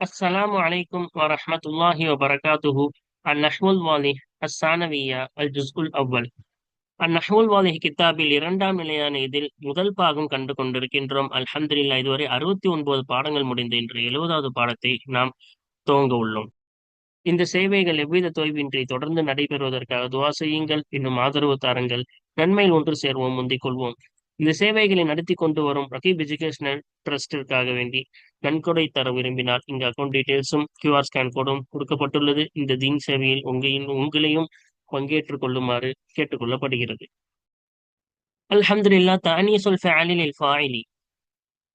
السلام عليكم ورحمة الله وبركاته النحو الواضح الثانوية الجزء الأول النحو الواضح கித்தாபில் இரண்டாம் நிலையான இதில் முதல் பாகம் கண்டு கொண்டிருக்கின்றோம் அல்ஹம்துலில்லா இதுவரை அறுபத்தி ஒன்பது பாடங்கள் முடிந்த இன்று எழுபதாவது பாடத்தை நாம் துவங்க உள்ளோம் இந்த சேவைகள் எவ்வித தொய்வின்றி தொடர்ந்து நடைபெறுவதற்காக துவா செய்யுங்கள் இன்னும் ஆதரவு தாருங்கள் நன்மையில் ஒன்று சேர்வோம் முந்திக் கொள்வோம் இந்த சேவைகளை நடத்தி கொண்டு வரும் ரகீப் எஜுகேஷனல் ட்ரஸ்டிற்காக வேண்டி நன்கொடை தர விரும்பினால் இங்கு அக்கௌண்ட் டீடைல்ஸும் கியூஆர் ஸ்கேன் கோடும் கொடுக்கப்பட்டுள்ளது. இந்த தீன் சேவையில் உங்களின் உங்களையும் பங்கேற்றுக் கொள்ளுமாறு கேட்டுக்கொள்ளப்படுகிறது. அல்ஹம்துலா தானிய சொல் ஃபேலில் ஃபாயிலி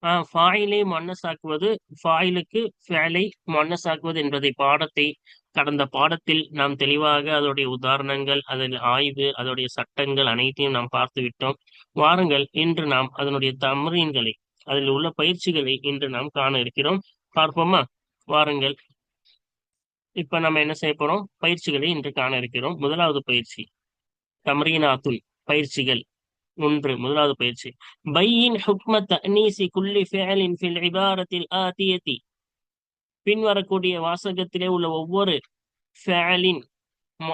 ஆஹ் ஃபாயிலை மொன்னசாக்குவது ஃபாயிலுக்கு ஃபேலை மன்னசாக்குவது என்பதை பாடத்தை கடந்த பாடத்தில் நாம் தெளிவாக அதோடைய உதாரணங்கள் அதன் ஆய்வு அதோடைய சட்டங்கள் அனைத்தையும் நாம் பார்த்து விட்டோம் வாருங்கள் இன்று நாம் அதனுடைய தமரீன்களை அதில் உள்ள பயிற்சிகளை இன்று நாம் காண இருக்கிறோம். பார்ப்போமா? வாருங்கள். இப்ப நம்ம என்ன செய்ய போறோம்? பயிற்சிகளை இன்று காண இருக்கிறோம். முதலாவது பயிற்சி. தமரீனாத்துல் பயிற்சிகள். ஒன்று முதலாவது பயிற்சி. பையின் ஹுக்ம தனீசி குல்லி ஃபேலின் ஃபில் இபாரத்தில் ஆத்தியத்தி பின்வரக்கூடிய வாசகத்திலே உள்ள ஒவ்வொரு ஃபேலின்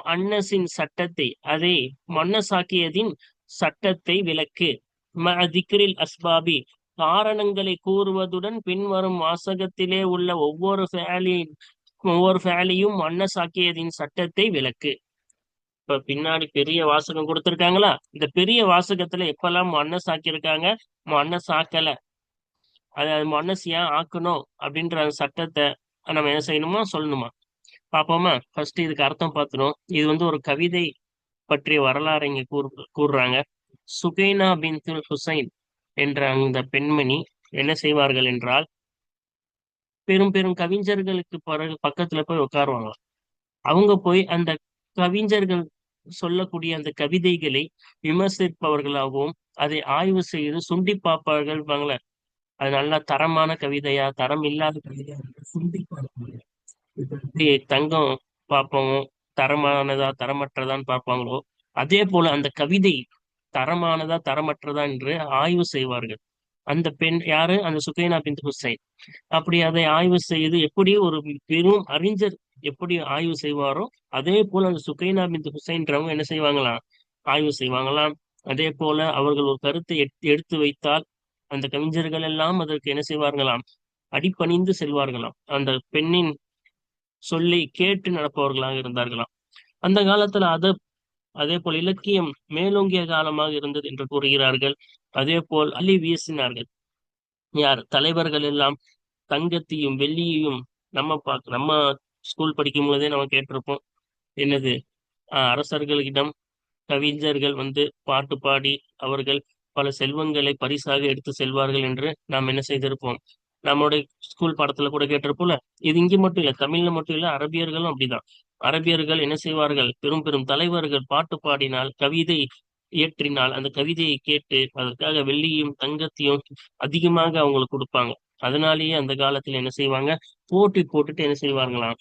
அன்னசின் சட்டத்தை அதை மன்னசாக்கியதின் சட்டத்தை விளக்கு மதிக்கிரில் அஸ்பாபி. காரணங்களை கூறுவதுடன் பின்வரும் வாசகத்திலே உள்ள ஒவ்வொரு ஃபேலியின் ஒவ்வொரு ஃபேலியும் மன்னசாக்கியதின் சட்டத்தை விளக்கு இப்ப பின்னாடி பெரிய வாசகம் கொடுத்திருக்காங்களா? இந்த பெரிய வாசகத்துல எப்பெல்லாம் மன்னஸ் சாக்கியிருக்காங்க மன்னஸ் சாக்கல அது மன்னசு ஏன் ஆக்கணும் அப்படின்ற அந்த சட்டத்தை நம்ம என்ன செய்யணுமா? சொல்லணுமா? பாப்போமா ஃபர்ஸ்ட் இதுக்கு அர்த்தம் பார்த்துடும் இது வந்து ஒரு கவிதை பற்றிய வரலாறு இங்க கூறு கூறுறாங்க. சுகைனா பின் ஹுசைன் என்ற அந்த பெண்மணி என்ன செய்வார்கள் என்றால் பெரும் பெரும் கவிஞர்களுக்கு பிறகு பக்கத்துல போய் உட்காருவாங்க. அவங்க போய் அந்த கவிஞர்கள் சொல்லக்கூடிய அந்த கவிதைகளை விமர்சிப்பவர்களாகவும் அதை ஆய்வு செய்து சுண்டி பார்ப்பார்கள் அது நல்ல தரமான கவிதையா தரம் இல்லாத கவிதையா சுண்டி பார்ப்பாங்க. தங்கம் பார்ப்போம் தரமானதா தரமற்றதான்னு பார்ப்பாங்களோ அதே போல அந்த கவிதை தரமானதா தரமற்றதா என்று ஆய்வு செய்வார்கள். அந்த பெண் யாரு? அந்த சுகைனா பின் ஹுசைன். அப்படி அதை ஆய்வு செய்து எப்படி ஒரு பெரும் அறிஞர் எப்படி ஆய்வு செய்வாரோ அதே போல அந்த சுகைனா பின் ஹுசைன்றவங்க என்ன செய்வாங்களாம் ஆய்வு செய்வாங்களாம். அதே போல அவர்கள் ஒரு கருத்தை எடுத்து வைத்தால் அந்த கவிஞர்கள் எல்லாம் அதற்கு என்ன செய்வார்களாம்? அடிப்பணிந்து செல்வார்களாம். அந்த பெண்ணின் சொல்லி கேட்டு நடப்பவர்களாக இருந்தார்களாம். அந்த காலத்துல அத அதே போல் இலக்கியம் மேலோங்கிய காலமாக இருந்தது என்று கூறுகிறார்கள். அதே போல் அள்ளி வீசினார்கள். யார்? தலைவர்கள் எல்லாம் தங்கத்தையும் வெள்ளியையும் நம்ம பார்க்க நம்ம ஸ்கூல் படிக்கும் போதே நம்ம கேட்டிருப்போம். என்னது? அரசர்களிடம் கவிஞர்கள் வந்து பாட்டு பாடி அவர்கள் பல செல்வங்களை பரிசாக எடுத்து செல்வார்கள் என்று நாம் என்ன செய்திருப்போம்? நம்மளுடைய ஸ்கூல் பாடத்துல கூட கேட்டிருப்போம்ல. இது இங்கே மட்டும் இல்ல தமிழ்ல மட்டும் இல்ல அரபியர்களும் அப்படிதான். அரபியர்கள் என்ன செய்வார்கள்? பெரும் பெரும் தலைவர்கள் பாட்டு பாடினால் கவிதை இயற்றினால் அந்த கவிதையை கேட்டு அதற்காக வெள்ளியும் தங்கத்தையும் அதிகமாக அவங்களுக்கு கொடுப்பாங்க. அதனாலேயே அந்த காலத்துல என்ன செய்வாங்க? போட்டி போட்டுட்டு என்ன செய்வார்களாம்?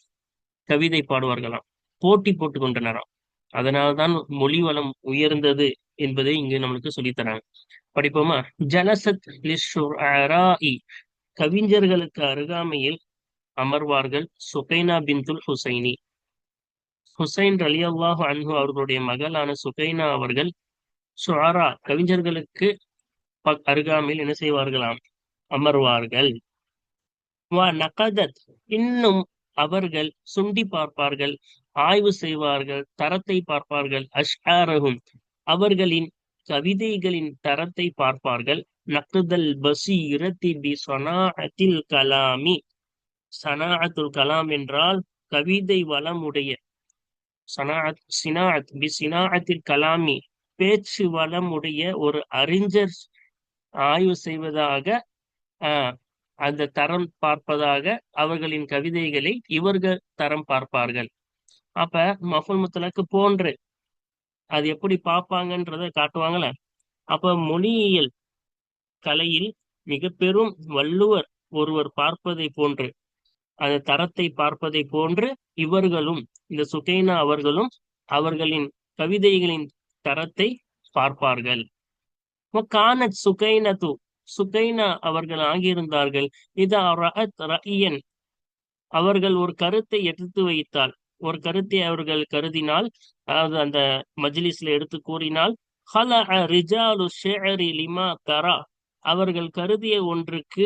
கவிதை பாடுவார்களாம். போட்டி போட்டு கொண்டனராம். அதனால்தான் மொழி வளம் உயர்ந்தது என்பதை இங்கு நம்மளுக்கு சொல்லித்தராங்க படிப்போமா? ஜலசத் கவிஞர்களுக்கு அருகாமையில் அமர்வார்கள் சுகைனா பின்துல் ஹுசைனி. ஹுசைன் அலி அல்லாஹு அன்ஹு அவர்களுடைய மகளான சுகைனா அவர்கள் சுஹாரா கவிஞர்களுக்கு அருகாமையில் என்ன செய்வார்களாம்? அமர்வார்கள். வா நகதத் இன்னும் அவர்கள் சுண்டி பார்ப்பார்கள் ஆய்வு செய்வார்கள் தரத்தை பார்ப்பார்கள் அஷ்ஆரகும் அவர்களின் கவிதைகளின் தரத்தை பார்ப்பார்கள். நக்குதல் பசீரத்தி பி சனாஅத்தில் கலாமி. சனாஅத்துல் கலாம் என்றால் கவிதை வளமுடைய. சனாத் சினாத் பி சினாஅத்தில் கலாமி. பேச்சு வளமுடைய ஒரு அறிஞர் ஆய்வு செய்வதாக அந்த தரம் பார்ப்பதாக அவர்களின் கவிதைகளை இவர்கள் தரம் பார்ப்பார்கள். அப்ப மஃபுல் முத்தலக்கு போன்று அது எப்படி பார்ப்பாங்கன்றத காட்டுவாங்கல்ல அப்ப மொழியியல் கலையில் மிக பெரும் வள்ளுவர் ஒருவர் பார்ப்பதை போன்று அந்த தரத்தை பார்ப்பதை போன்று இவர்களும் இந்த சுகைனா அவர்களும் அவர்களின் கவிதைகளின் தரத்தை பார்ப்பார்கள். சுகைனது சுகைனா அவர்கள் ஆகியிருந்தார்கள். இது ரயன் அவர்கள் ஒரு கருத்தை எடுத்து வைத்தால் ஒரு கருத்தை அவர்கள் கருதினால் அதாவது அந்த மஜ்லிஸ்ல எடுத்து கூறினால் ஹல ரிஜாலு ஷேரி லிமா கரா. அவர்கள் கருதிய ஒன்றுக்கு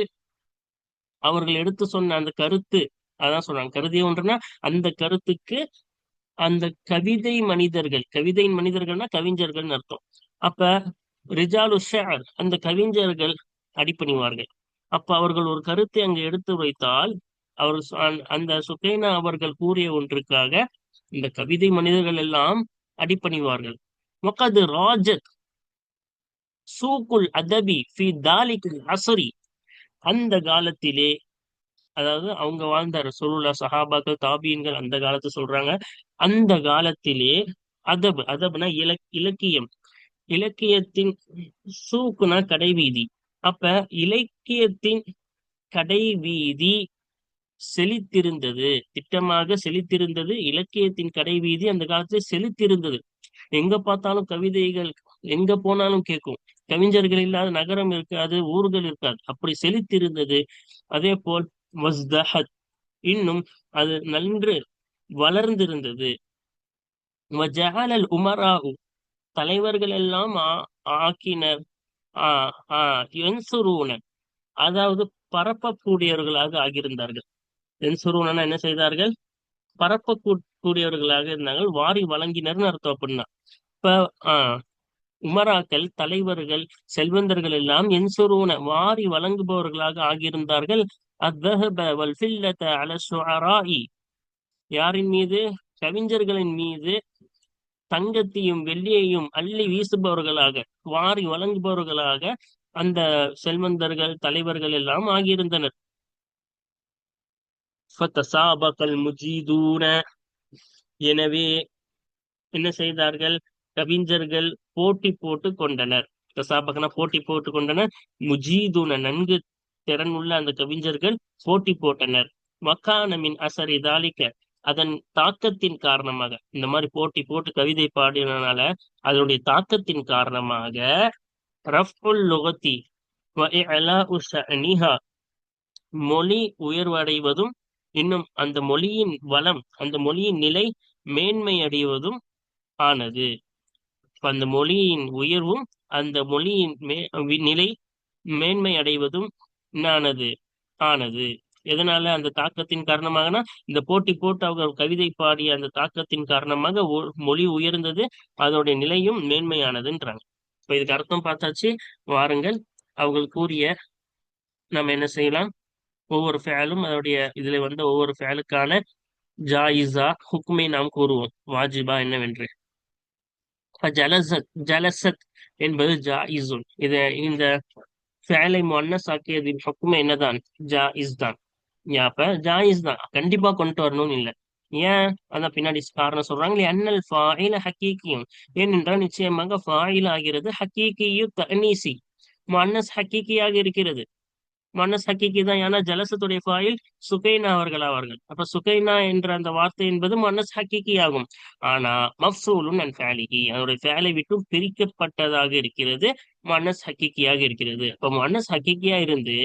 அவர்கள் எடுத்து சொன்ன அந்த கருத்து அதான் சொல்றாங்க. கருதிய ஒன்றுனா அந்த கருத்துக்கு அந்த கவிதை மனிதர்கள் கவிதையின் மனிதர்கள்னா கவிஞர்கள்னு அர்த்தம். அப்ப ரிஜாலு ஷேர் அந்த கவிஞர்கள் அடிப்பணிவார்கள் அப்ப அவர்கள் ஒரு கருத்தை அங்கு எடுத்து வைத்தால் அவர் அந்த- அந்த சுகைனா அவர்கள் கூறிய ஒன்றுக்காக இந்த கவிதை மனிதர்கள் எல்லாம் அடிப்பணிவார்கள் முகது ராஜத் சூக்குல் அதபி ஃபி தாலிக்குல் அசரி அந்த காலத்திலே அதாவது அவங்க வாழ்ந்த ரசூலுல்லா சஹாபாக்கள் தாபீன்கள் அந்த காலத்து சொல்றாங்க. அந்த காலத்திலே அதப் அதப்னா இலக் இலக்கியம். இலக்கியத்தின் சூக்குனா கடைவீதி. அப்ப இலக்கியத்தின் கடைவீதி செழித்திருந்தது. திட்டமாக செழித்திருந்தது. இலக்கியத்தின் கடைவீதி அந்த காலத்துல செழித்திருந்தது. எங்க பார்த்தாலும் கவிதைகள் எங்க போனாலும் கேட்கும். கவிஞர்கள் இல்லாத நகரம் இருக்காது ஊர்கள் இருக்காது. அப்படி செழித்திருந்தது. அதே போல் வஸ்தஹத். இன்னும் அது நன்று வளர்ந்திருந்தது. வஜஅலல் தலைவர்கள் எல்லாம் ஆக்கினர். ஆ அதாவது பரப்பக்கூடியவர்களாக ஆகியிருந்தார்கள். என்சுரூனனா என்ன செய்தார்கள்? பரப்பக்கூடியவர்களாக இருந்தார்கள். வாரி வழங்கினர்னு அர்த்தம் அப்படின்னா. இப்ப ஆஹ் உமராக்கள் தலைவர்கள் செல்வந்தர்கள் எல்லாம் என்சுரூன வாரி வழங்குபவர்களாக ஆகியிருந்தார்கள். வல் யாரின் மீது? கவிஞர்களின் மீது. தங்கத்தையும் வெள்ளியையும் அள்ளி வீசுபவர்களாக வாரி வழங்குபவர்களாக அந்த செல்வந்தர்கள் தலைவர்கள் எல்லாம் ஆகியிருந்தனர். எனவே என்ன செய்தார்கள்? கவிஞர்கள் போட்டி போட்டு கொண்டனர். கசாபகனா போட்டி போட்டு கொண்டனர். முஜீதுன நன்கு திறனுள்ள அந்த கவிஞர்கள் போட்டி போட்டனர். மக்கானமின் அசரி தாலிக்க அதன் தாக்கத்தின் காரணமாக இந்த மாதிரி போட்டி போட்டு கவிதை பாடினால அதனுடைய தாக்கத்தின் காரணமாக ரஃபுல் லுகத்தி வ மொழி உயர்வடைவதும் இன்னும் அந்த மொழியின் வளம் அந்த மொழியின் நிலை மேன்மை அடைவதும் ஆனது. அந்த மொழியின் உயர்வும் அந்த மொழியின் மே நிலை மேன்மை அடைவதும் என்னானது ஆனது. எதனால அந்த தாக்கத்தின் காரணமாகனா இந்த போட்டி போட்டு அவங்க கவிதை பாடிய அந்த தாக்கத்தின் காரணமாக ஒ- மொழி உயர்ந்தது அதோடைய நிலையும் மேன்மையானதுன்றாங்க. இப்ப இதுக்கு அர்த்தம் பார்த்தாச்சு. வாருங்கள் அவர்கள் கூறிய நம்ம என்ன செய்யலாம்? ஒவ்வொரு ஃபேலும் அதோடைய இதுல வந்த ஒவ்வொரு ஃபேலுக்கான ஜாயிசா ஹுக்குமை நாம் கூறுவோம். வாஜிபா என்னவென்று? ஜலசத் ஜலசத் என்பது ஜா இசுன் இது இந்த ஃபேலை முன்னஸ் ஆக்கியதின் ஹுக்குமை என்னதான்? ஜா இஸ் தான் யா, அப்ப இஸ் தான் கண்டிப்பா கொண்டு வரணும்னு இல்ல. ஏன்? அதான் பின்னாடி காரணம் சொல்றாங்க. அண்ணல் ஃபாயில ஹக்கீக்கியும். ஏனென்றால் நிச்சயமாக ஃபாயில் ஆகிறது ஹக்கீக்கியு தனீசி. மன்னஸ் ஹக்கீக்கியாக இருக்கிறது. மனஸ் ஹக்கீக்கி தான் ஏன்னா ஜலசத்துடைய ஃபாயில் சுகைனா அவர்கள் ஆவார்கள். அப்ப சுகைனா என்ற அந்த வார்த்தை என்பது மனஸ் ஹக்கீக்கி ஆகும் ஆனா மஃசூலுன் அண்ட் ஃபேலிகி அதனுடைய ஃபேலை விட்டும் பிரிக்கப்பட்டதாக இருக்கிறது மனஸ் ஹக்கிக்கியாக இருக்கிறது. அப்ப மனஸ் ஹக்கிக்கியா இருந்து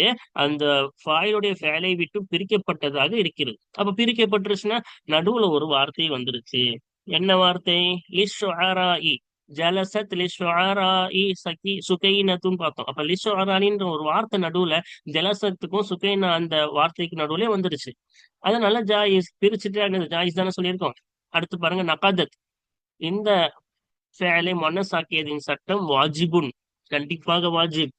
அந்த ஃபாயிலுடைய ஃபேலை விட்டும் பிரிக்கப்பட்டதாக இருக்கிறது. அப்ப பிரிக்கப்பட்டுருச்சுன்னா நடுவுல ஒரு வார்த்தை வந்துருச்சு. என்ன வார்த்தை? லிஷுஆராஇ ஜலசத் லிஷுஆராஇ சகி சுகைனத்துன்னு பார்த்தோம். அப்ப லிஷுஆரானின்ற ஒரு வார்த்தை நடுவுல ஜலசத்துக்கும் சுகைனா அந்த வார்த்தைக்கு நடுவுல வந்துருச்சு. அதனால ஜாயிஸ் பிரிச்சுட்டு ஜாயிஸ் தானே சொல்லியிருக்கோம். அடுத்து பாருங்க நகாதத். இந்த ஃபேலை மனசாக்கியதின் சட்டம் வாஜிபுன். கண்டிப்பாக வாஜிப்.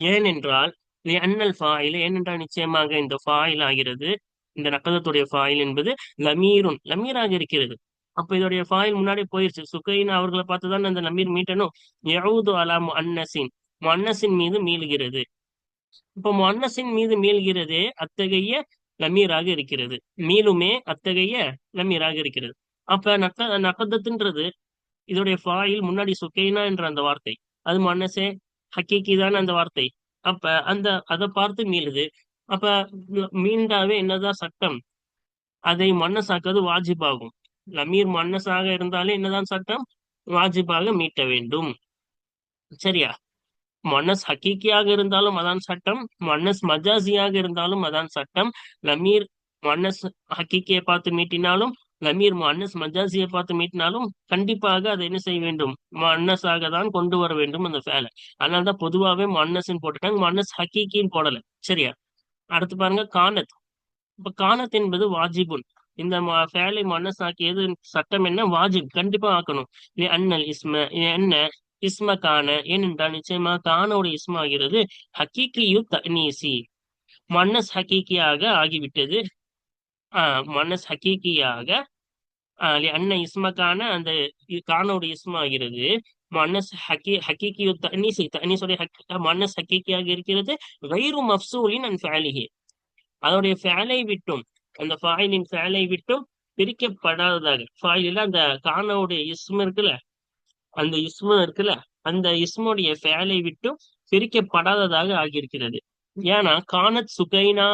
ஏனென்றால் அன்னல் ஃபாயில் ஏனென்றால் நிச்சயமாக இந்த ஃபாயில் ஆகிறது இந்த நக்கதத்துடைய ஃபாயில் என்பது லமீருன் லமீராக இருக்கிறது. அப்ப இதோடைய ஃபாயில் முன்னாடி போயிருச்சு. சுகைன் அவர்களை பார்த்துதான் அந்த லமீர் மீட்டனும் யவுது அலா முன்னசின் முன்னசின் மீது மீளுகிறது. இப்ப முன்னசின் மீது மீள்கிறதே அத்தகைய லமீராக இருக்கிறது. மீளுமே அத்தகைய லமீராக இருக்கிறது. அப்ப நக்க நக்கதத்துன்றது இதோடைய ஃபாயில் முன்னாடி சுகைனா என்ற அந்த வார்த்தை. அது மன்னசே ஹக்கீக்கி தான் அந்த வார்த்தை. அப்ப அந்த அதை பார்த்து மீளுது. அப்ப மீண்டாவே என்னதான் சட்டம்? அதை மன்னசாக்குவது வாஜிபாகும். லமீர் மன்னஸாக இருந்தாலே என்னதான் சட்டம்? வாஜிபாக மீட்ட வேண்டும். சரியா? மன்னஸ் ஹக்கீக்கியாக இருந்தாலும் அதான் சட்டம். மன்னஸ் மஜாசியாக இருந்தாலும் அதான் சட்டம். லமீர் மன்னஸ் ஹக்கீக்கியை பார்த்து மீட்டினாலும் லமீர் மன்னஸ் மஜாசியை பார்த்து மீட்டினாலும் கண்டிப்பாக அதை என்ன செய்ய வேண்டும்? மன்னஸாக தான் கொண்டு வர வேண்டும் அந்த ஃபேலை. அதனாலதான் பொதுவாகவே மன்னஸ்ன்னு போட்டுட்டாங்க மன்னஸ் ஹக்கீக்கின்னு போடலை. சரியா? அடுத்து பாருங்க கானத். இப்ப கானத் என்பது வாஜிபுன். இந்த ஃபேலை மன்னஸ் ஆக்கியது சட்டம் என்ன? வாஜிப். கண்டிப்பா ஆக்கணும். இது அண்ணல் இஸ்ம இது என்ன? இஸ்ம கான ஏனென்றால் நிச்சயமா கானோட இஸ்ம ஆகிறது ஹக்கீக்கியு தனீசி. மன்னஸ் ஹக்கீக்கியாக ஆகிவிட்டது. ஆஹ் மன்னஸ் ஹக்கீக்கியாக அன்ன இஸ்மக்கான அந்த கானோட இஸ்ம ஆகிறது மன்னஸ் ஹக்கி ஹக்கீக்கியு தனீசி. தனீசுடைய மன்னஸ் ஹக்கீக்கியாக இருக்கிறது. வைரு மஃசூலின் அன் ஃபேலிஹி. அதோடைய ஃபேலை விட்டும். அந்த ஃபாயிலின் ஃபேலை விட்டும் பிரிக்கப்படாததாக. ஃபாயில அந்த கானாவுடைய இஸ்ம இருக்குல்ல? அந்த இஸ்ம இருக்குல்ல? அந்த இஸ்முடைய ஃபேலை விட்டும் பிரிக்கப்படாததாக ஆகியிருக்கிறது. ஏன்னா கானத் சுகைனா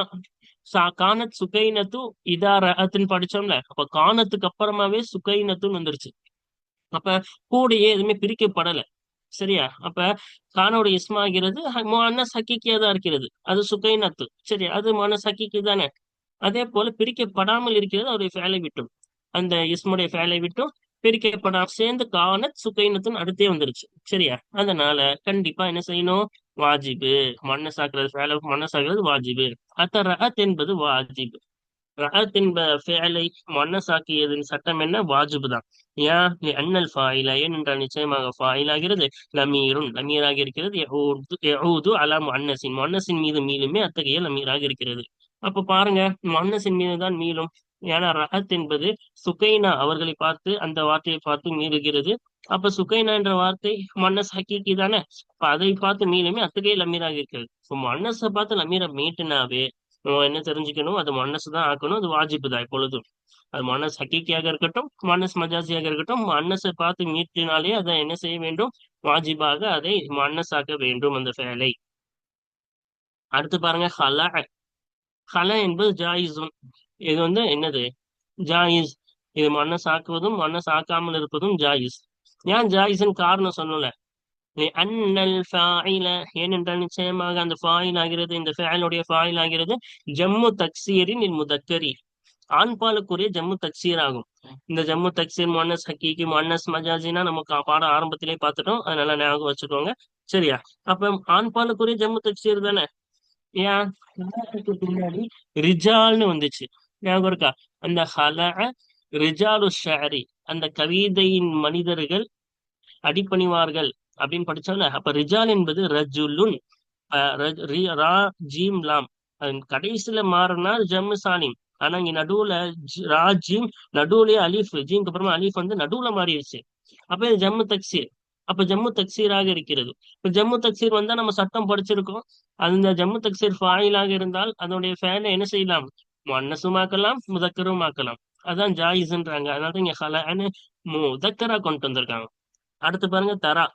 சா கானத் சுகைனத்து இதாரத்துன்னு படிச்சோம்ல? அப்ப கானத்துக்கு அப்புறமாவே சுகைனத்துன்னு வந்துருச்சு. அப்ப கூடையே எதுவுமே பிரிக்கப்படல. சரியா? அப்ப கானோட இஸ்மாகிறது மனஸ் ஹக்கிக்கியா தான் இருக்கிறது. அது சுகைனத்து சரி அது மனஸ் ஹக்கிக்கு தானே அதே போல பிரிக்கப்படாமல் இருக்கிறது அவருடைய ஃபேலை விட்டும். அந்த இஸ்முடைய ஃபேலை விட்டும் பிரிக்கப்படாம சேர்ந்து கானத் சுகைனத்துன்னு அடுத்தே வந்துருச்சு. சரியா? அதனால கண்டிப்பா என்ன செய்யணும்? வாஜிபு. மன்னசாக்குறது ஃபேலை மன்னசாக்குறது வாஜிபு. அத்த ரஅத் என்பது வாஜிபு. ரஹத் என்ப ஃபேலை மன்னசாக்கியதின் சட்டம் என்ன? வாஜிபு தான். ஏன்? அண்ணல் ஃபாயிலா. ஏனென்றால் நிச்சயமாக ஃபாயில் ஆகிறது லமீரும் லமீராக இருக்கிறது யஹூது அலா மன்னசின் மன்னசின் மீது மீளுமே அத்தகைய லமீராக இருக்கிறது. அப்ப பாருங்க மன்னசின் மீதுதான் மீளும். ஏன்னா ரஹத் என்பது சுகைனா அவர்களை பார்த்து அந்த வார்த்தையை பார்த்து மீறுகிறது. அப்ப சுகைனா என்ற வார்த்தை மன்னஸ் ஹக்கீக்கி தானே? அப்ப அதை பார்த்து மீளுமே அத்தகைய லமீராக இருக்கிறது. இப்போ மன்னஸை பார்த்து லமீரை மீட்டுனாவே நம்ம என்ன தெரிஞ்சுக்கணும்? அது மன்னஸ் தான் ஆக்கணும் அது வாஜிப்பு தான் எப்பொழுதும் அது மன்னஸ் ஹக்கீக்கியாக இருக்கட்டும் மன்னஸ் மஜாசியாக இருக்கட்டும் மன்னஸை பார்த்து மீட்டினாலே அதை என்ன செய்ய வேண்டும்? வாஜிபாக அதை மன்னஸாக்க வேண்டும் அந்த வேலை அடுத்து பாருங்க ஹலா கலை என்பது ஜாயிசும் இது வந்து என்னது? ஜாயிஸ். இது மண்ணை ஆக்குவதும் மண்ணை ஆக்காமல் இருப்பதும் ஜாயிஸ். ஏன் ஜாயிஸ்ன்னு காரணம் சொல்லல? அன்னல் ஃபாயில ஏனென்றால் நிச்சயமாக அந்த ஃபாயில் ஆகிறது இந்த ஃபேலுடைய ஃபாயில் ஆகிறது ஜம்மு தக்சீரின் முதக்கரி. ஆண்பாலுக்குரிய ஜம்மு தக்சீர் ஆகும். இந்த ஜம்மு தக்சீர் மன்னஸ் ஹக்கீக்கு மன்னஸ் மஜாஜினா நமக்கு பாடம் ஆரம்பத்திலே பார்த்துட்டோம். அதனால ஞாபகம் வச்சுக்கோங்க. சரியா? அப்ப ஆண்பாலுக்குரிய ஜம்மு தக்சீர் தானே? ஏன்? பின்னாடி ரிஜால்னு வந்துச்சு. ஞாபகம் இருக்கா? அந்த ஹல ரிஜாலு ஷாரி அந்த கவிதையின் மனிதர்கள் அடிப்பணிவார்கள் அப்படின்னு படிச்சோம்ல அப்ப ரிஜால் என்பது ரஜுலுன் ரா ஜீம் லாம். கடைசியில மாறினா ஜம்மு சாலிம். ஆனா இங்க நடுவுல ராஜீம் நடுவுலயே அலீஃப் ஜீம்க்கு அப்புறமா அலீஃப் வந்து நடுவுல மாறிடுச்சு அப்ப இது ஜம்மு தக்சீர். அப்ப ஜம்மு தக்சீராக இருக்கிறது. இப்ப ஜம்மு தக்சீர் வந்தா நம்ம சட்டம் படிச்சிருக்கோம். அந்த ஜம்மு தக்சீர் ஃபாயிலாக இருந்தால் அதனுடைய ஃபேனை என்ன செய்யலாம்? மன்னசுமாக்கலாம் முதக்கரும் ஆக்கலாம் அதான் ஜாயிஸ்ன்றாங்க. அதனால இங்க ஹலான்னு முதக்கரா கொண்டு வந்திருக்காங்க. அடுத்து பாருங்க தரா.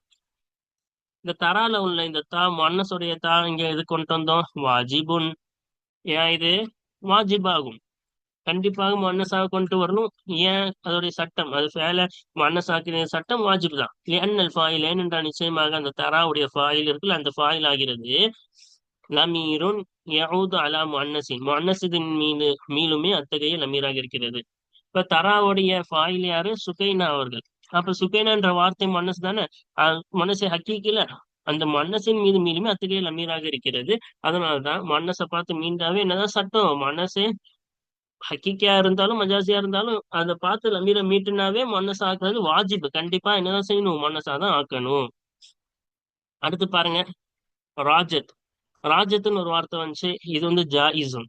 இந்த தரால உள்ள இந்த தா மன்னசுடைய தா இங்க இது கொண்டு வந்தோம்? வாஜிபுன். ஏன் இது? வாஜிபாகும். கண்டிப்பாக மன்னசாக கொண்டு வரணும். ஏன்? அதோடைய சட்டம். அது ஃபேல மன்னசாக்கின சட்டம் வாஜிப் தான். ஏன்னல் ஃபாயில் ஏனென்றால் நிச்சயமாக அந்த தராவுடைய ஃபாயில் இருக்குல்ல அந்த ஃபாயில் ஆகிறது. லமீருன் யவுது அலா மன்னசின் மன்னசிதின் மீது மீளுமே அத்தகைய லமீராக இருக்கிறது. இப்ப தராவுடைய ஃபாயில் யாரு? சுகைனா அவர்கள். அப்ப சுகைனான்ற வார்த்தை மனசு தானே? மனசை ஹக்கீக்கில. அந்த மன்னசின் மீது மீளுமே அத்தகைய லமீராக இருக்கிறது. அதனாலதான் மன்னசை பார்த்து மீண்டாவே என்னதான் சட்டம்? மனசே ஹக்கிக்கியா இருந்தாலும் மஜாசியா இருந்தாலும் அதை பார்த்து லமீரை மீட்டுனாவே மொன்னஸ் ஆக்குறது வாஜிப். கண்டிப்பா என்னதான் செய்யணும் மொன்னஸா தான் ஆக்கணும். அடுத்து பாருங்க. ராஜத். ராஜத்துன்னு ஒரு வார்த்தை வந்துச்சு. இது வந்து ஜா இசுன்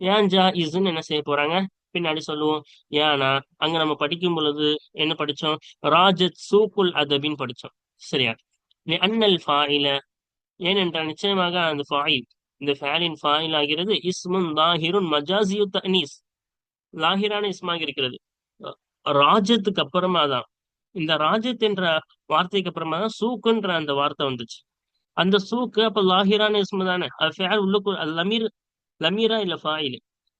ஏன் ஜா இசுன்னு என்ன செய்ய போறாங்க? பின்னாடி சொல்லுவோம். ஏன்னா அங்க நம்ம படிக்கும் பொழுது என்ன படிச்சோம்? ராஜத் சூக்குல் அதபின்னு படிச்சோம். சரியா? அன்னல் ஃபாயில. ஏனென்றால் நிச்சயமாக அந்த ஃபாயில். இந்த ஃபேலின் ஃபாயில் ஆகிறது இஸ்முன் லாஹிருன் மஜாசியு தனீஸ். லாஹிரான இஸ்மாக இருக்கிறது. ராஜத்துக்கு அப்புறமா தான். இந்த ராஜத் என்ற வார்த்தைக்கு அப்புறமா தான் சூக்குன்ற அந்த வார்த்தை வந்துச்சு. அந்த சூக்கு அப்ப லாஹிரான இஸ்மு தானே? அது ஃபேல் உள்ளுக்கு அது லமீர் லமீரா இல்ல ஃபாயில்?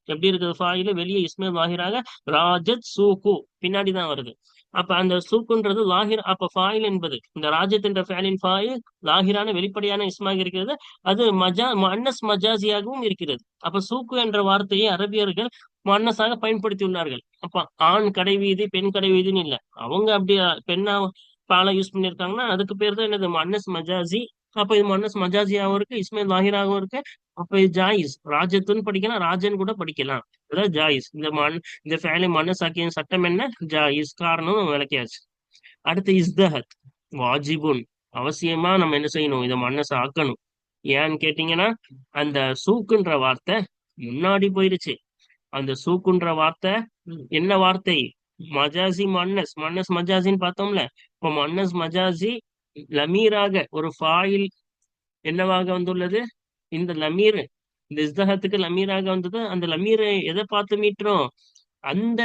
எப்படி இருக்குது? ஃபாயில் வெளியே இஸ்மே லாஹிராக ராஜத் சூக்கு பின்னாடி தான் வருது. அப்ப அந்த சூக்குன்றது லாகிர் அப்ப ஃபாயில் என்பது. இந்த ராஜத் என்ற ஃபேலின் ஃபாயில் லாகிரான வெளிப்படையான இஸ்மாக இருக்கிறது. அது மஜா மன்னஸ் மஜாசியாகவும் இருக்கிறது. அப்ப சூக்கு என்ற வார்த்தையை அரபியர்கள் மன்னஸாக பயன்படுத்தியுள்ளார்கள். அப்ப ஆண் கடை வீதி பெண் கடை வீதின்னு இல்லை. அவங்க அப்படி பெண்ணா பாலை யூஸ் பண்ணியிருக்காங்கன்னா அதுக்கு பேர் தான் என்னது? மன்னஸ் மஜாசி அப்ப இது மன்னஸ் மஜாசியாவும் இருக்கு இஸ்மேல் லாஹிராகவும் இருக்கு. அப்ப இது ஜாயிஸ். ராஜத்துன்னு படிக்கலாம் ராஜன் கூட படிக்கலாம். அதாவது ஜாயிஸ். இந்த மண் இந்த ஃபேலி மன்னஸ் ஆக்கிய சட்டம் என்ன? ஜாயிஸ். காரணம் விளக்கியாச்சு. அடுத்து இஸ்தஹத். வாஜிபுன். அவசியமா நம்ம என்ன செய்யணும்? இதை மன்னஸ் ஆக்கணும். ஏன்னு கேட்டீங்கன்னா அந்த சூக்குன்ற வார்த்தை முன்னாடி போயிருச்சு. அந்த சூக்குன்ற வார்த்தை என்ன வார்த்தை? மஜாசி மன்னஸ். மன்னஸ் மஜாசின்னு பார்த்தோம்ல. இப்ப மன்னஸ் மஜாசி லமீராக ஒரு ஃபாயில் என்னவாக வந்துள்ளது? இந்த லமீர் இந்த இஸ்தகத்துக்கு லமீராக வந்தது. அந்த லமீரை எதை பார்த்து மீட்டுறோம்? அந்த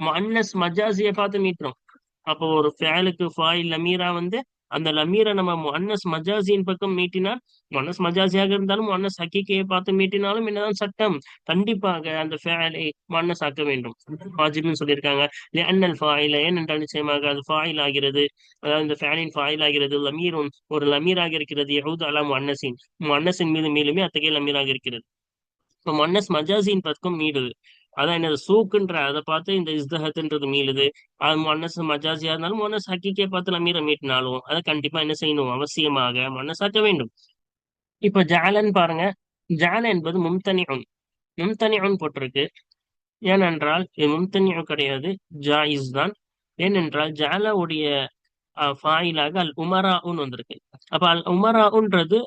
மன்னஸ் மஜாசியை பார்த்து மீட்டுறோம். அப்போ ஒரு ஃபேலுக்கு ஃபாயில் லமீரா வந்து அந்த லமீரை நம்ம மன்னஸ் மஜாசியின் பக்கம் மீட்டினால் முன்னஸ் மஜாசியாக இருந்தாலும் முன்னஸ் ஹக்கீக்கையை பார்த்து மீட்டினாலும் என்னதான் சட்டம்? கண்டிப்பாக அந்த ஃபேலை மன்னஸ் ஆக்க வேண்டும். வாஜிப்னு சொல்லியிருக்காங்க. அண்ணல் ஃபாயில ஏனென்றால் நிச்சயமாக அது ஃபாயில் ஆகிறது. அதாவது இந்த ஃபேனின் ஃபாயில் ஆகிறது. லமீரும் ஒரு லமீராக இருக்கிறது யஹூத் அலாம் மன்னசின் மன்னசின் மீது மேலுமே அத்தகைய லமீராக இருக்கிறது. இப்போ மன்னஸ் மஜாசியின் பக்கம் மீடுது அதான் என்னது சூக்குன்ற அதை பார்த்து இந்த இஸ்தகத்துன்றது மீளுது. அது மன்னஸ் மஜாசியா இருந்தாலும் மனசு ஹக்கிக்கே பார்த்து லமீரை மீட்டினாலும் அதை கண்டிப்பா என்ன செய்யணும்? அவசியமாக மனசாக்க வேண்டும். இப்ப ஜாலன் பாருங்க. ஜால என்பது மும்தனியுன் மும்தனியுன் போட்டிருக்கு. ஏனென்றால் இது மும்தனியும் கிடையாது ஜாயிஸ் தான். ஏனென்றால் ஜாலாவுடைய ஃபாயிலாக அல் உமராவுன் வந்திருக்கு. அப்ப அல் உமராவுன்றது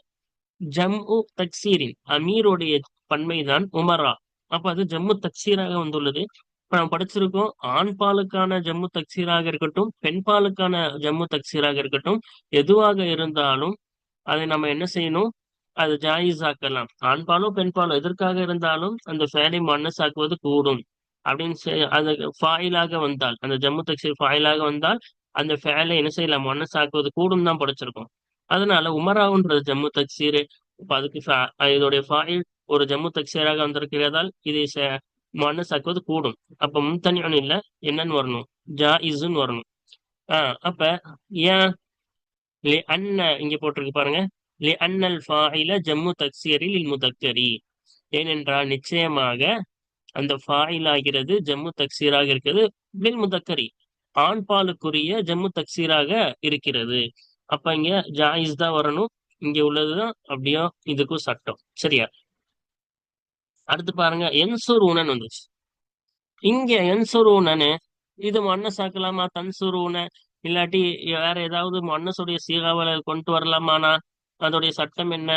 ஜம்மு தக்சீரின் அமீருடைய பன்மைதான் உமரா. அப்ப அது ஜம்மு தக்சீராக வந்துள்ளது. இப்ப நம்ம படிச்சிருக்கோம் ஆண் பாலுக்கான ஜம்மு தக்சீராக இருக்கட்டும் பெண் பாலுக்கான ஜம்மு தக்சீராக இருக்கட்டும் எதுவாக இருந்தாலும் அதை நம்ம என்ன செய்யணும்? அது ஜாயிஸ் ஆக்கலாம் ஆண் பாலோ பெண் பாலோ எதற்காக இருந்தாலும் அந்த ஃபேலை மன்னஸ் ஆக்குவது கூடும். அப்படின்னு அது ஃபாயிலாக வந்தால் அந்த ஜம்மு தக்சீர் ஃபாயிலாக வந்தால் அந்த ஃபேலை என்ன செய்யலாம்? மன்னஸ் ஆக்குவது கூடும் தான் படிச்சிருக்கோம். அதனால உமராவுன்றது ஜம்மு தக்சீர் இப்ப அதுக்கு இதோடைய ஃபாயில் ஒரு ஜம்மு தக்சீராக வந்திருக்கிறதால் இதை மன்னஸ் ஆக்குவது கூடும். அப்ப முன்தனியன் இல்ல என்னன்னு வரணும். ஜா இசுன்னு வரணும். ஆஹ் அப்ப ஏன்? அன்ன இங்க போட்டிருக்கு பாருங்க. லி அன்னல் ஃபாயில ஜம்மு தக்சீரில் முதக்கரி. ஏனென்றால் நிச்சயமாக அந்த ஃபாயில் ஆகிறது ஜம்மு தக்சீராக இருக்கிறது வில் முதக்கரி. ஆண்பாலுக்குரிய ஜம்மு தக்சீராக இருக்கிறது. அப்ப இங்க ஜாயிஸ் தான் வரணும். இங்க உள்ளதுதான் அப்படியா? இதுக்கும் சட்டம். சரியா? அடுத்து பாருங்க. என்சுரூனன் வந்துச்சு இங்க என்சுரூனனு இது மன்னசாக்கலாமா தன்சுரூன. இல்லாட்டி வேற ஏதாவது மன்னசுடைய சீகாவல கொண்டு வரலாமானா? அதோடைய சட்டம் என்ன?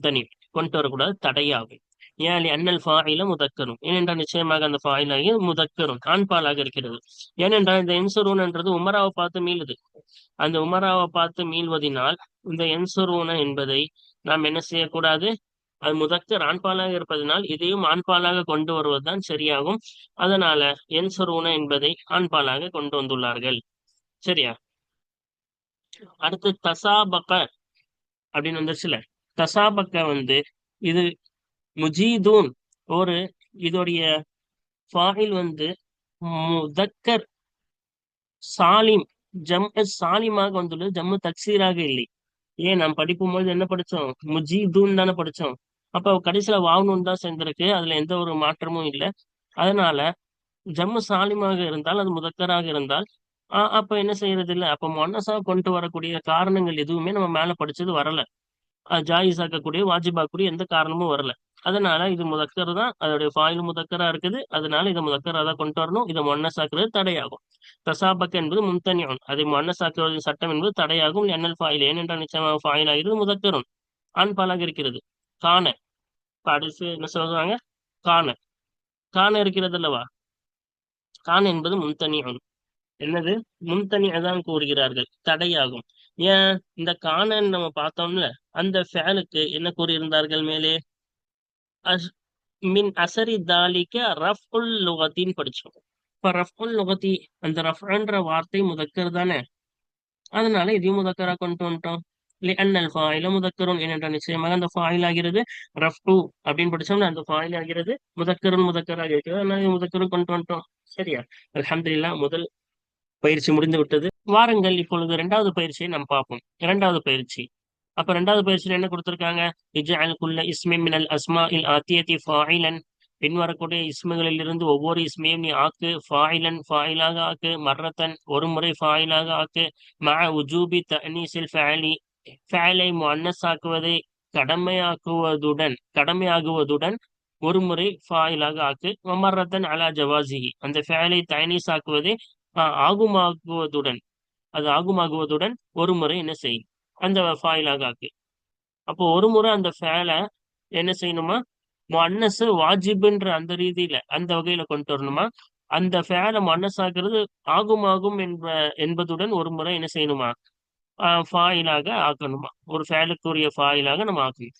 தனி கொண்டு வரக்கூடாது தடையாகும். ஏன்? அண்ணல் ஃபாயில முதக்கரும் ஏனென்றால் நிச்சயமாக அந்த ஃபாயிலாகி முதக்கரும் ஆண்பாலாக இருக்கிறது. ஏனென்றால் இந்த என்சுரூன்ன்றது உமராவை பார்த்து மீளுது. அந்த உமராவை பார்த்து மீள்வதினால் இந்த என்சுரூன என்பதை நாம் என்ன செய்யக்கூடாது? அது முதக்கர் ஆண்பாலாக இருப்பதனால் இதையும் ஆண்பாலாக கொண்டு வருவதுதான் சரியாகும். அதனால என்சுரூன என்பதை ஆண்பாலாக கொண்டு வந்துள்ளார்கள். சரியா? அடுத்து தசாபக அப்படின்னு வந்துருச்சுல. தசாபக்க வந்து இது முஜீதூன் ஒரு இதோடைய ஃபாயில் வந்து முதக்கர் சாலிம் ஜம் சாலிமாக வந்துள்ளது ஜம்மு தக்சீராக இல்லை. ஏன் நாம் படிக்கும் போது என்ன படிச்சோம்? முஜி தூன் தானே படிச்சோம். அப்ப கடைசியில வாவனூன் தான் சேர்ந்திருக்கு. அதுல எந்த ஒரு மாற்றமும் இல்லை. அதனால ஜம்மு சாலிமாக இருந்தால் அது முதக்கராக இருந்தால் அப்ப என்ன செய்யறது இல்லை அப்ப மொன்னசா கொண்டு வரக்கூடிய காரணங்கள் எதுவுமே நம்ம மேல படிச்சது வரல. ஜாயிஸ் ஆக்கக்கூடிய வாஜிபாக்கூடிய எந்த காரணமும் வரல. அதனால இது முதக்கர் தான். அதோடைய ஃபாயில் முதக்கரா இருக்குது. அதனால இதை முதக்கரா தான் கொண்டு வரணும். இதை மொன்னசாக்குறது தடையாகும். தசாபக் என்பது முன்தனியம் அதை மொன்னசாக்குவதின் சட்டம் என்பது தடையாகும். எண்ணல் ஃபாயில் ஏனென்றால் நிச்சயமாக ஃபாயில் ஆகிறது முதக்கரும். ஆண் பாலாக இருக்கிறது. காண. அடுத்து என்ன சொல்றாங்க? காண. காண இருக்கிறது அல்லவா? காண என்பது முன்தனியம் என்னது? முன்தனியை தான் கூறுகிறார்கள். தடையாகும். ஏன்? இந்த காணன்னு நம்ம பார்த்தோம்ல அந்த ஃபேனுக்கு என்ன கூறியிருந்தார்கள் மேலே? மின் அசரி தாலிக்க ரஃப் உல் லுகத்தின்னு படிச்சோம். இப்ப ரஃப் உல் லுகத்தி அந்த ரஃப்ன்ற வார்த்தை முதக்கர் தானே? அதனால இதையும் முதக்கரா கொண்டு வந்துட்டோம். அன்னல் ஃபாயில முதக்கரும் ஏனென்றால் நிச்சயமாக அந்த ஃபாயில் ஆகிறது. ரஃப் டூ அப்படின்னு படிச்சோம்னா அந்த ஃபாயில் ஆகிறது. முதக்கரும் முதக்கராக இருக்கிறது அதனால முதக்கரும் கொண்டு வந்துட்டோம். சரியா? அலமதுல்லா முதல் பயிற்சி முடிந்து விட்டது. வாருங்கள் இப்பொழுது இரண்டாவது பயிற்சியை நாம் பார்ப்போம். இரண்டாவது பயிற்சி. அப்ப ரெண்டாவது பயிற்சியில என்ன கொடுத்திருக்காங்க? இஜ்அல் குல்ல இஸ்மி மினல் அஸ்மா இல் ஆத்தியதி ஃபாயிலன் பின்வரக்கூடிய இஸ்முகளில் இருந்து ஒவ்வொரு இஸ்மையும் நீ ஆக்கு. ஃபாயிலன் ஃபாயிலாக ஆக்கு. மர்ரத்தன் ஒரு முறை ஃபாயிலாக ஆக்கு. ம உஜூபி தனீசில் ஃபேலி ஃபேலை முன்னஸாக்குவதை கடமையாக்குவதுடன் கடமையாகுவதுடன் ஒரு முறை ஃபாயிலாக ஆக்கு. மர்ரத்தன் அலா ஜவாசிஹி அந்த ஃபேலை தயனீஸ் ஆக்குவதை ஆகுமாகுவதுடன் அது ஆகுமாகுவதுடன் ஒரு முறை என்ன செய் அந்த ஃபாயிலாக ஆக்கு. அப்போ ஒரு முறை அந்த ஃபேலை என்ன செய்யணுமா? மன்னசு வாஜிபுன்ற அந்த ரீதியில அந்த வகையில கொண்டு வரணுமா? அந்த ஃபேலை மன்னஸ் ஆக்குறது ஆகும் ஆகும் என்ப என்பதுடன் ஒரு முறை என்ன செய்யணுமா? ஃபாயிலாக ஆக்கணுமா? ஒரு ஃபேலுக்குரிய ஃபாயிலாக நம்ம ஆக்கணும்.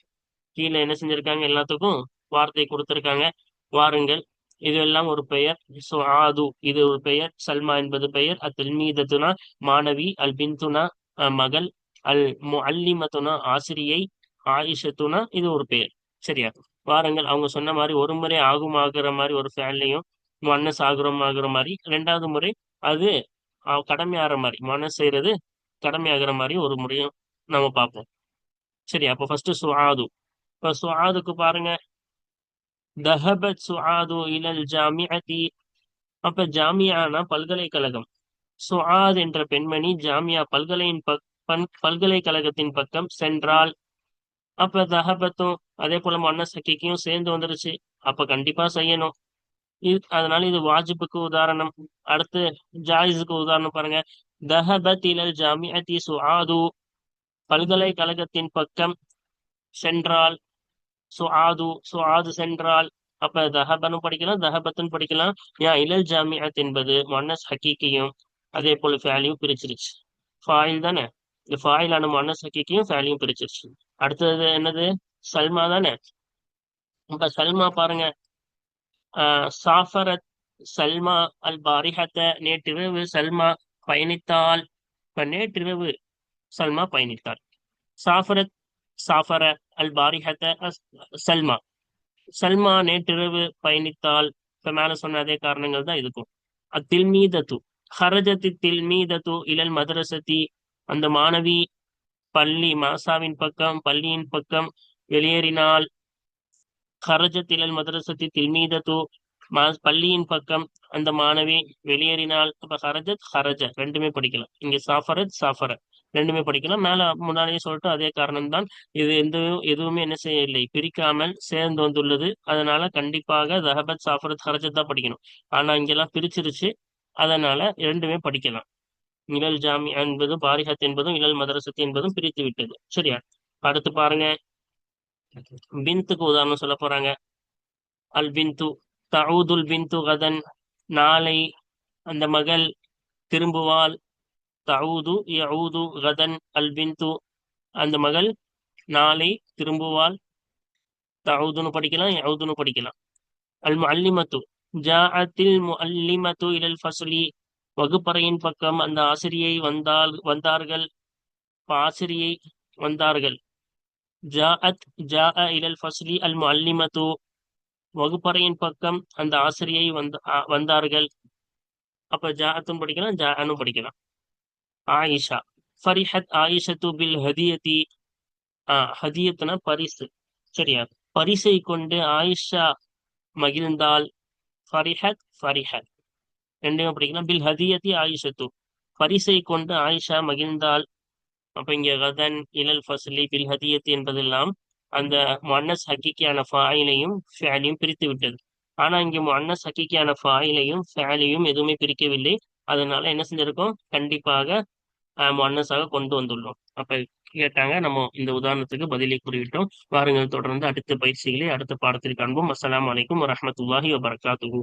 கீழே என்ன செஞ்சிருக்காங்க எல்லாத்துக்கும்? வார்த்தை கொடுத்திருக்காங்க. வாருங்கள். இதெல்லாம் ஒரு பெயர். சோ ஆது இது ஒரு பெயர். சல்மா என்பது பெயர். அத்தல்மீதத்துனா மாணவி. அல் பின்துனா மகள். அல் முஅல்லிமத்துனா ஆசிரியை ஆயிஷத்துனா இது ஒரு பெயர். சரியா? வாருங்கள் அவங்க சொன்ன மாதிரி ஒரு முறை ஆகும் ஆகுற மாதிரி ஒரு ஃபேன்லையும் மனசு ஆகுறோம் ஆகுற மாதிரி. ரெண்டாவது முறை அது கடமையாகிற மாதிரி. மனசு செய்யறது கடமையாகிற மாதிரி ஒரு முறையும் நம்ம பார்ப்போம். சரி அப்போ ஃபர்ஸ்ட் சுஆது. இப்போ சுஆதுக்கு பாருங்க. தஹபத் சுஆது இலல் ஜாமியதி அப்ப ஜாமியானா பல்கலைக்கழகம். சுஆத் என்ற பெண்மணி ஜாமியா பல்கலையின் பல்கலைக்கழகத்தின் பக்கம் சென்றால் அப்ப தஹபத்தும் அதே போல மன்ன சக்கிக்கும் சேர்ந்து வந்துருச்சு. அப்ப கண்டிப்பா செய்யணும். இது அதனால இது வாஜிபுக்கு உதாரணம். அடுத்து ஜாயிஸுக்கு உதாரணம் பாருங்க. தஹபத் இலல் ஜாமியதி சுஆது. பல்கலைக்கழகத்தின் பக்கம் சென்றால் சுஆது சுஆது சென்றால் அப்ப தஹபனும் படிக்கலாம் தஹபத்துன்னு படிக்கலாம். ஏன் இலல் ஜாமியத் என்பது மன்னஸ் ஹக்கீக்கையும் அதே போல ஃபேலியும் பிரிச்சிருச்சு. ஃபாயில் தானே? இந்த ஃபாயிலான மன்னஸ் ஹக்கீக்கையும் ஃபேலையும் பிரிச்சிருச்சு. அடுத்தது என்னது? சல்மா தானே? இப்ப சல்மா பாருங்க. சாஃபரத் சல்மா அல் பாரிஹத்த நேற்றிரவு சல்மா பயணித்தால் இப்ப நேற்றிரவு சல்மா பயணித்தாள். சாஃபரத் சாஃபர அல் பாரிஹத்த சல்மா. சல்மா நேற்றிரவு பயணித்தால் இப்ப மேல சொன்ன அதே காரணங்கள் தான் இருக்கும் அத்தில்மீதத்து ஹரஜத்தி தில்மீதத்து இளல் மதரசத்தி அந்த மாணவி பள்ளி மாசாவின் பக்கம் பள்ளியின் பக்கம் வெளியேறினால் ஹரஜத்திலல் மதரசத்தி தில்மீதத்து பள்ளியின் பக்கம் அந்த மாணவி வெளியேறினால் அப்ப ஹரஜத் ஹரஜ ரெண்டுமே படிக்கலாம். இங்க சாஃபரத் சாஃபர ரெண்டுமே படிக்கலாம். மேல முன்னாடியே சொல்லிட்டு அதே காரணம் தான் இது எந்த எதுவுமே என்ன செய்யவில்லை. பிரிக்காமல் சேர்ந்து வந்துள்ளது. அதனால கண்டிப்பாக தஹபத் சாஃபரத் ஹரஜத் தான் படிக்கணும். ஆனா இங்கெல்லாம் பிரிச்சிருச்சு. அதனால ரெண்டுமே படிக்கலாம். இழல் ஜாமி என்பதும் பாரிஹத் என்பதும் இழல் மதரசத்து என்பதும் பிரித்து விட்டது. சரியா? அடுத்து பாருங்க. பிந்துக்கு உதாரணம் சொல்ல போறாங்க. அல் பிந்து தவுதுல் பிந்து கதன் நாளை அந்த மகள் திரும்புவாள். தவுது யவுது கதன் அல் பிந்து அந்த மகள் நாளை திரும்புவாள். தவுதுன்னு படிக்கலாம் யவுதுன்னு படிக்கலாம். அல் முல்லிமத்து ஜாஅத்தில் முல்லிமத்து இலல் ஃபசுலி வகுப்பறையின் பக்கம் அந்த ஆசிரியை வந்தால் வந்தார்கள். ஆசிரியை வந்தார்கள். ஜாஅத் ஜா இலல் ஃபஸ்லி அல் முல்லிமத்து வகுப்பறையின் பக்கம் அந்த ஆசிரியை வந்த வந்தார்கள். அப்ப ஜாஅத்தும் படிக்கலாம் ஜாஅனும் படிக்கலாம். ஆயிஷா. ஃபரிஹத் ஆயிஷத்து பில் ஹதியத்தி. ஆஹ் ஹதியத்துனா பரிசு. சரியா? பரிசை கொண்டு ஆயிஷா மகிழ்ந்தால். ஃபரிஹத் ஃபரிஹத். ரெண்டையும் படிக்கலாம். பில் ஹதியத்தி ஆயிஷத்து. பரிசை கொண்டு ஆயிஷா மகிழ்ந்தால் அப்ப இங்க கதன் இலல் ஃபசலி பில் ஹதியத் என்பதெல்லாம் அந்த மன்னஸ் ஹக்கிக்கான ஃபாயிலையும் ஃபேலையும் பிரித்து விட்டது ஆனா இங்க மன்னஸ் ஹக்கிக்கான ஃபாயிலையும் ஃபேலையும் எதுவுமே பிரிக்கவில்லை. அதனால என்ன செஞ்சிருக்கோம்? கண்டிப்பாக மன்னஸாக கொண்டு வந்துள்ளோம். அப்ப கேட்டாங்க நம்ம இந்த உதாரணத்துக்கு பதிலை கூறிவிட்டோம். வாருங்கள் தொடர்ந்து அடுத்த பயிற்சிகளை அடுத்த பாடத்தில் காண்போம் அஸ்லாம் வலைக்கும் வரமத்துல்லாஹி வபர்காத்து